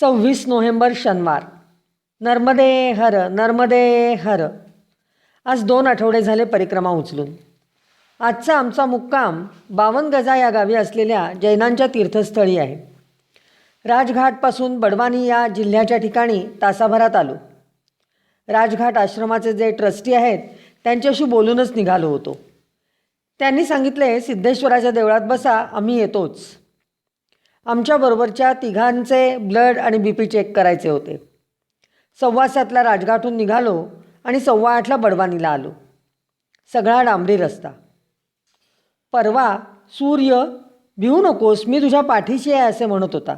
सव्वीस नोव्हेंबर शनिवार. नर्मदे हर नर्मदे हर. आज दोन आठवडे झाले परिक्रमा उचलून. आजचा आमचा मुक्काम बावन गजा या गावी असलेल्या जैनांच्या तीर्थस्थळी आहे. राजघाटपासून बडवानी या जिल्ह्याच्या ठिकाणी तासाभरात आलो. राजघाट आश्रमाचे जे ट्रस्टी आहेत त्यांच्याशी बोलूनच निघालो होतो. त्यांनी सांगितले सिद्धेश्वराच्या देवळात बसा आम्ही येतोच. आमच्याबरोबरच्या तिघांचे ब्लड आणि बी पी चेक करायचे होते. सव्वा सातला राजघाटहून निघालो आणि सव्वा आठला बडवानीला आलो. सगळा डांबरी रस्ता. परवा सूर्य भिवू नकोस मी तुझ्या पाठीशी आहे असे म्हणत होता.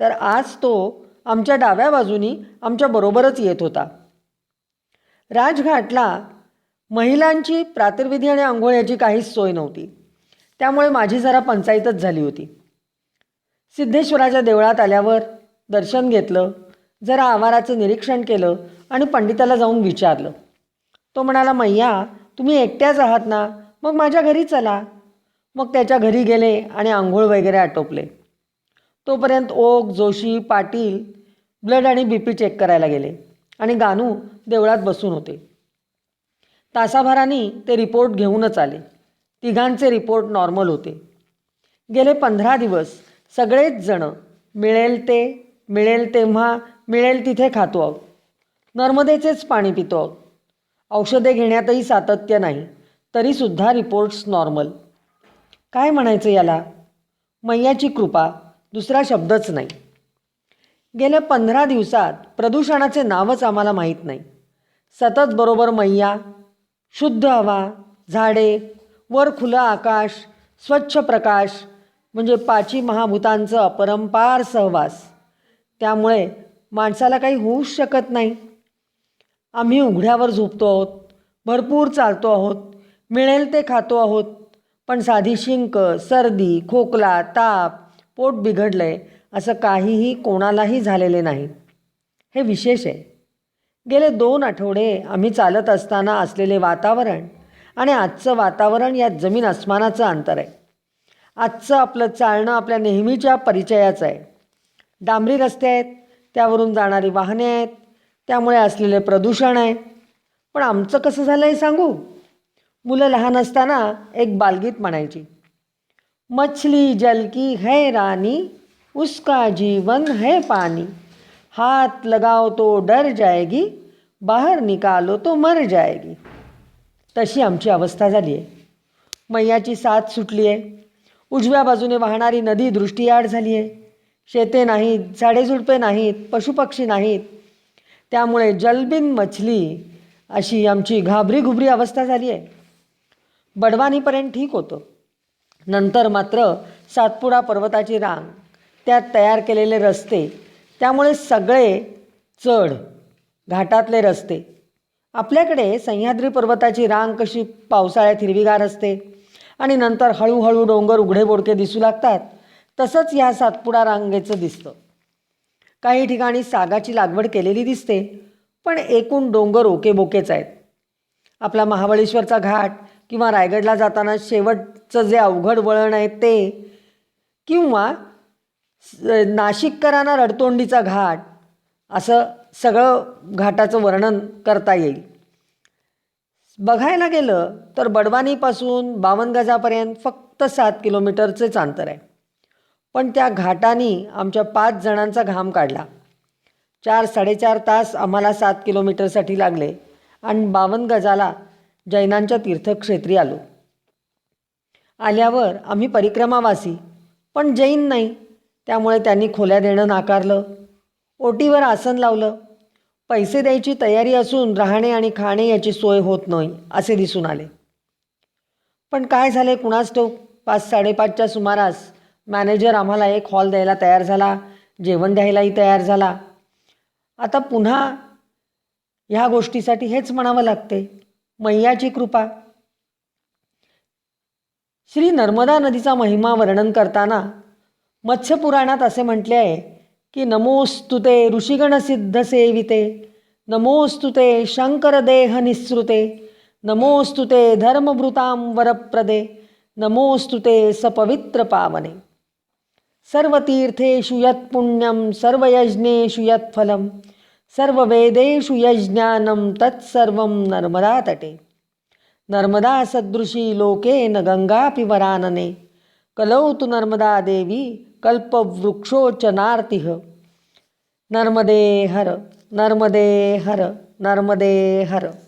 तर आज तो आमच्या डाव्या बाजूनी आमच्याबरोबरच येत होता. राजघाटला महिलांची प्रातिर्विधी आणि आंघोळ याची काहीच सोय नव्हती. त्यामुळे माझी जरा पंचायतच झाली होती. सिद्धेश्वराच्या देवळात आल्यावर दर्शन घेतलं जरा आवाराचं निरीक्षण केलं आणि पंडिताला जाऊन विचारलं. तो म्हणाला मैया तुम्ही एकट्याच आहात ना? मग माझ्या घरी चला. मग त्याच्या घरी गेले आणि आंघोळ वगैरे आटोपले. तोपर्यंत ओक जोशी पाटील ब्लड आणि बी पी चेक करायला गेले आणि गानू देवळात बसून होते. तासाभरानी ते रिपोर्ट घेऊनच आले. तिघांचे रिपोर्ट नॉर्मल होते. गेले पंधरा दिवस सगळेच जणं मिळेल ते मिळेल तेव्हा मिळेल तिथे खातो आहोत. नर्मदेचेच पाणी पितो आहोत. औषधे घेण्यातही सातत्य नाही तरीसुद्धा रिपोर्ट्स नॉर्मल काय म्हणायचं याला? मैयाची कृपा दुसरा शब्दच नाही. गेल्या पंधरा दिवसात प्रदूषणाचे नावच आम्हाला माहीत नाही. सतत बरोबर मैया शुद्ध हवा झाडे वर खुलं आकाश स्वच्छ प्रकाश म्हणजे पाची महाभूतांचं अपरंपार सहवास. त्यामुळे माणसाला काही होऊच शकत नाही. आम्ही उघड्यावर झोपतो आहोत भरपूर चालतो आहोत मिळेल ते खातो आहोत पण साधी शिंक सर्दी खोकला ताप पोट बिघडलं आहे असं काहीही कोणालाही झालेले नाही. हे विशेष आहे. गेले दोन आठवडे आम्ही चालत असताना असलेले वातावरण आणि आजचं वातावरण यात जमीन अस्मानाचं अंतर आहे. आजचं आपलं चालणं आपल्या नेहमीच्या परिचयाचं आहे. डांबरी रस्ते आहेत त्यावरून जाणारी वाहने आहेत त्यामुळे असलेले प्रदूषण आहे. पण आमचं कसं झालं आहे सांगू? मुलं लहान असताना एक बालगीत म्हणायची. मछली जल की है रानी उसका जीवन है पाणी हात लगाव तो डर जाएगी बाहेर निकालो तो मर जाएगी. तशी आमची अवस्था झाली आहे मैयाची साथ सुटली आहे उजव्या बाजूने वाहणारी नदी दृष्टीआड झाली आहे शेते नाहीत झाडेझुडपे नाहीत पशुपक्षी नाहीत. त्यामुळे जलबिन मछली अशी आमची घाबरी घुबरी अवस्था झाली आहे बडवानीपर्यंत ठीक होतं. नंतर मात्र सातपुडा पर्वताची रांग त्यात तयार केलेले रस्ते त्यामुळे सगळे चढ घाटातले रस्ते. आपल्याकडे सह्याद्री पर्वताची रांग कशी पावसाळ्यात हिरवीगार असते? आणि नंतर हळूहळू डोंगर उघडे बोडके दिसू लागतात. तसंच या सातपुडा रांगेचं दिसतं. काही ठिकाणी सागाची लागवड केलेली दिसते पण एकूण डोंगर ओकेबोकेच आहेत. आपला महाबळेश्वरचा घाट किंवा रायगडला जाताना शेवटचं जे अवघड वळण आहे ते किंवा नाशिककरांना रडतोंडीचा घाट असं सगळं घाटाचं वर्णन करता येईल. बघायला गेलं तर बडवानीपासून बावन गजापर्यंत फक्त सात किलोमीटरचेच अंतर आहे. पण त्या घाटानी आमच्या पाच जणांचा घाम काढला. चार साडेचार तास आम्हाला सात किलोमीटरसाठी लागले आणि बावन गजाला जैनांच्या तीर्थक्षेत्री आलो. आल्यावर आम्ही परिक्रमावासी पण जैन नाही त्यामुळे त्यांनी खोल्या देणं नाकारलं ओटीवर आसन लावलं पैसे द्यायची तयारी असून राहणे आणि खाणे याची सोय होत नाही असे दिसून आले. पण काय झाले कुणास ठाऊक? पाच साडेपाचच्या सुमारास मॅनेजर आम्हाला एक हॉल द्यायला तयार झाला जेवण द्यायलाही तयार झाला. आता पुन्हा ह्या गोष्टीसाठी हेच म्हणावं लागते. मैयाची कृपा. श्री नर्मदा नदीचा महिमा वर्णन करताना मत्स्यपुराणात असे म्हटले आहे की नमोस्तुते ऋषिगण सिद्ध सेविते नमोस्तुते शंकर देह निःसृते नमोस्तुते धर्मभृतां वरप्रदे नमोस्तुते सपवित्र पावने सर्वतीर्थेषु यत् पुण्यं सर्वयज्ञेषु यत् फलं सर्ववेदेषु यज्ञानं तत्सर्वं नर्मदा तटे नर्मदा सदृशी लोके न वरानने। कलौ तु नर्मदा देवी कल्पवृक्षोचनार्तिः। नर्मदे हर नर्मदे हर नर्मदे हर।